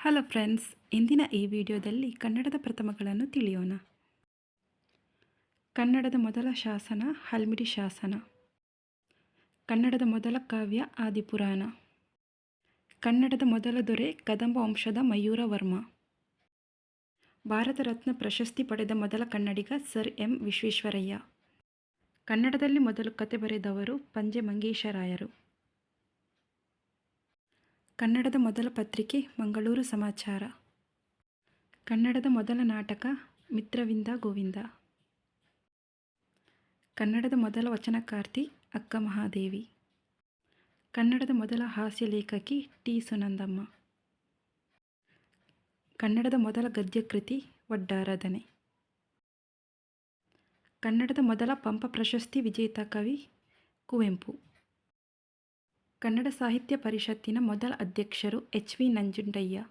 Hello friends, ಇಂದಿನ ಈ ವಿಡಿಯೋದಲ್ಲಿ ಕನ್ನಡದ ಪ್ರಥಮಗಳನ್ನು ತಿಳಿಯೋಣ. ಕನ್ನಡದ ಮೊದಲ ಶಾಸನ ಹಲ್ಮಿಡಿ ಶಾಸನ. ಕನ್ನಡದ ಮೊದಲ ಕಾವ್ಯ ಆದಿಪುರಾಣ. ಕನ್ನಡದ ಮೊದಲ ದೊರೆ ಕದಂಬ ವಂಶದ ಮಯೂರ ವರ್ಮ. ಭಾರತ ರತ್ನ ಪ್ರಶಸ್ತಿ ಪಡೆದ ಮೊದಲ ಕನ್ನಡಿಗ ಸರ್ ಎಂ ವಿಶ್ವೇಶ್ವರಯ್ಯ. ಕನ್ನಡದಲ್ಲಿ ಮೊದಲು ಕತೆ ಬರೆದವರು ಪಂಜೆ ಮಂಗೇಶರಾಯರು ಕನ್ನಡದ ಮೊದಲ ಪತ್ರಿಕೆ, ಮಂಗಳೂರು ಸಮಾಚಾರ. ಕನ್ನಡದ ಮೊದಲ ನಾಟಕ, ಮಿತ್ರವಿಂದ ಗೋವಿಂದ. ಕನ್ನಡದ ಮೊದಲ ವಚನಕಾರ್ತಿ, ಅಕ್ಕ ಮಹಾದೇವಿ. ಕನ್ನಡದ ಮೊದಲ ಹಾಸ್ಯ ಲೇಖಕಿ, ಟಿ. ಸುನಂದಮ್ಮ. ಕನ್ನಡದ ಮೊದಲ ಗದ್ಯಕೃತಿ ಒಡ್ಡಾರಾಧನೆ ಕನ್ನಡದ ಮೊದಲ ಪಂಪ ಪ್ರಶಸ್ತಿ ವಿಜೇತ ಕವಿ, ಕುವೆಂಪು. ಕನ್ನಡ ಸಾಹಿತ್ಯ ಪರಿಷತ್ತಿನ ಮೊದಲ ಅಧ್ಯಕ್ಷರು ಎಚ್ ವಿ ನಂಜುಂಡಯ್ಯ.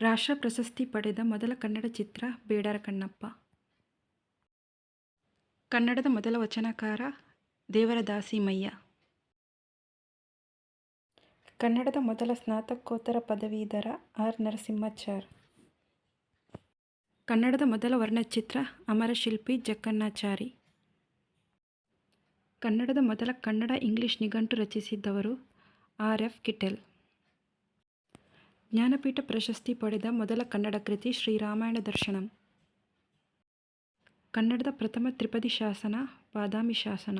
ರಾಷ್ಟ್ರ ಪ್ರಶಸ್ತಿ ಪಡೆದ ಮೊದಲ ಕನ್ನಡ ಚಿತ್ರ ಬೇಡರ ಕಣ್ಣಪ್ಪ ಕನ್ನಡದ ಮೊದಲ ವಚನಕಾರ ದೇವರ ದಾಸಿಮಯ್ಯ ಕನ್ನಡದ ಮೊದಲ ಸ್ನಾತಕೋತ್ತರ ಪದವೀಧರ ಆರ್ ನರಸಿಂಹಾಚಾರ್. ಕನ್ನಡದ ಮೊದಲ ವರ್ಣಚಿತ್ರ ಅಮರಶಿಲ್ಪಿ ಜಕ್ಕಣ್ಣಾಚಾರಿ. ಕನ್ನಡದ ಮೊದಲ ಕನ್ನಡ ಇಂಗ್ಲಿಷ್ ನಿಘಂಟು ರಚಿಸಿದ್ದವರು ಆರ್ ಎಫ್ ಕಿಟೆಲ್. ಜ್ಞಾನಪೀಠ ಪ್ರಶಸ್ತಿ ಪಡೆದ ಮೊದಲ ಕನ್ನಡ ಕೃತಿ ಶ್ರೀರಾಮಾಯಣ ದರ್ಶನಂ. ಕನ್ನಡದ ಪ್ರಥಮ ತ್ರಿಪದಿ ಶಾಸನ, ಬಾದಾಮಿ ಶಾಸನ.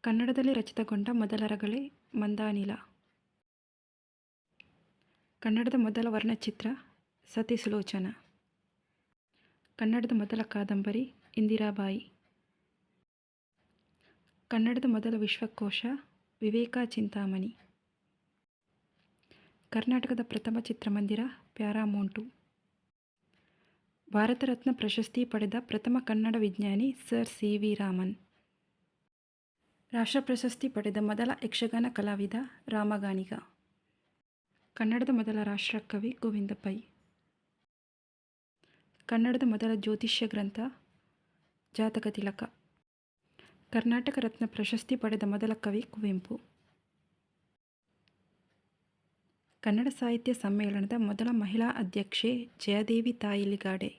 ಕನ್ನಡದಲ್ಲಿ ರಚಿತಗೊಂಡ ಮೊದಲ ರಗಳೆ ಮಂದಾನಿಲ. ಕನ್ನಡದ ಮೊದಲ ವರ್ಣಚಿತ್ರ ಸತಿ ಸುಲೋಚನ ಕನ್ನಡದ ಮೊದಲ ಕಾದಂಬರಿ ಇಂದಿರಾಬಾಯಿ. ಕನ್ನಡದ ಮೊದಲ ವಿಶ್ವಕೋಶ ವಿವೇಕ ಚಿಂತಾಮಣಿ. ಕರ್ನಾಟಕದ ಪ್ರಥಮ ಚಿತ್ರಮಂದಿರ ಪ್ಯಾರಾಮೋಂಟು. ಭಾರತ ರತ್ನ ಪ್ರಶಸ್ತಿ ಪಡೆದ ಪ್ರಥಮ ಕನ್ನಡ ವಿಜ್ಞಾನಿ ಸರ್ ಸಿ ವಿ ರಾಮನ್. ರಾಷ್ಟ್ರ ಪ್ರಶಸ್ತಿ ಪಡೆದ ಮೊದಲ ಯಕ್ಷಗಾನ ಕಲಾವಿದ ರಾಮಗಾಣಿಗ. ಕನ್ನಡದ ಮೊದಲ ರಾಷ್ಟ್ರಕವಿ ಗೋವಿಂದ ಪೈ. ಕನ್ನಡದ ಮೊದಲ ಜ್ಯೋತಿಷ್ಯ ಗ್ರಂಥ ಜಾತಕ ತಿಲಕ. ಕರ್ನಾಟಕ ರತ್ನ ಪ್ರಶಸ್ತಿ ಪಡೆದ ಮೊದಲ ಕವಿ ಕುವೆಂಪು. ಕನ್ನಡ ಸಾಹಿತ್ಯ ಸಮ್ಮೇಳನದ ಮೊದಲ ಮಹಿಳಾ ಅಧ್ಯಕ್ಷೆ ಜಯದೇವಿ ತಾಯಿಲಿಗಾಡೆ.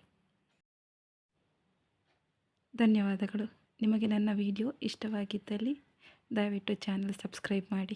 ಧನ್ಯವಾದಗಳು. ನಿಮಗೆ ನನ್ನ ವಿಡಿಯೋ ಇಷ್ಟವಾಗಿದ್ದಲ್ಲಿ ದಯವಿಟ್ಟು ಚಾನಲ್ ಸಬ್ಸ್ಕ್ರೈಬ್ ಮಾಡಿ.